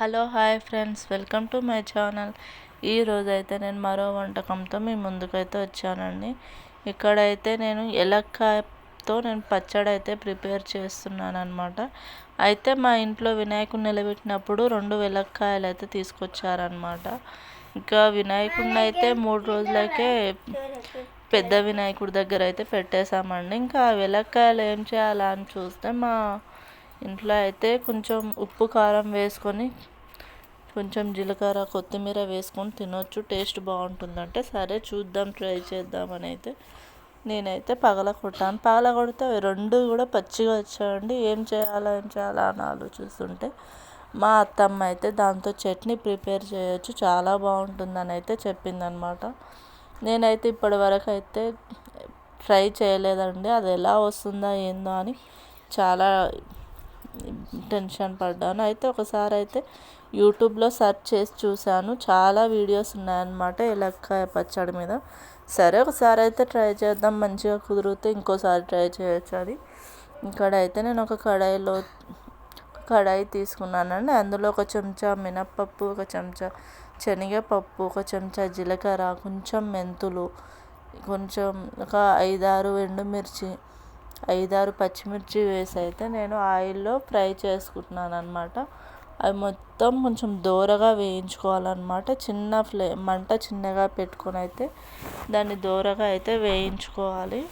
Hello hi friends. Welcome to my channel. ఈ రోజైతే నేను మరో వంటకంతో మీ ముందుకైతే వచ్చానండి. ఇక్కడైతే నేను ఎలక్కాయతో నేను పచ్చడి అయితే ప్రిపేర్ చేస్తున్నాను అనమాట అయితే మా ఇంట్లో వినాయకుడిని నిలబెట్టినప్పుడు రెండు వెలక్కాయలు అయితే తీసుకొచ్చారనమాట ఇంకా వినాయకుడిని అయితే మూడు రోజులకే పెద్ద వినాయకుడి దగ్గర అయితే పెట్టేశామండి. ఇంకా ఆ వెలక్కాయలు ఏం చేయాలా అని చూస్తే మా ఇంట్లో అయితే కొంచెం ఉప్పు కారం వేసుకొని కొంచెం జీలకర్ర కొత్తిమీర వేసుకొని తినొచ్చు. టేస్ట్ బాగుంటుందంటే సరే చూద్దాం ట్రై చేద్దామని అయితే. నేనైతే పగల కొట్టాను పగల కొడితే అవి రెండు కూడా పచ్చిగా వచ్చాయండి. ఏం చేయాలా ఏం చేయాలా అని ఆలోచిస్తుంటే మా అత్తమ్మ అయితే దాంతో చట్నీ ప్రిపేర్ చేయొచ్చు. చాలా బాగుంటుందని అయితే చెప్పిందనమాట. నేనైతే ఇప్పటి వరకు అయితే ట్రై చేయలేదండి. అది ఎలా వస్తుందో ఏందో అని చాలా టెన్షన్ పడ్డాను. అయితే ఒకసారి అయితే యూట్యూబ్లో సెర్చ్ చేసి చూశాను. చాలా వీడియోస్ ఉన్నాయన్నమాట ఎలక్కాయ పచ్చడి మీద. సరే ఒకసారి అయితే ట్రై చేద్దాం. మంచిగా కుదిరితే ఇంకోసారి ట్రై చేయొచ్చు అది. ఇక్కడ అయితే నేను ఒక కడాయిలో కడాయి తీసుకున్నానండి. అందులో ఒక చెంచా మినప్పప్పు ఒక చెంచా శనగపప్పు ఒక చెంచా జీలకర్ర కొంచెం మెంతులు కొంచెం ఒక ఐదారు ఎండుమిర్చి ఐదారు పచ్చిమిర్చి వేసి అయితే నేను ఆయిల్లో ఫ్రై చేసుకుంటున్నాను అనమాట అవి మొత్తం కొంచెం దోరగా వేయించుకోవాలన్నమాట. చిన్న ఫ్లే మంట చిన్నగా పెట్టుకొని అయితే దాన్ని దోరగా అయితే వేయించుకోవాలి.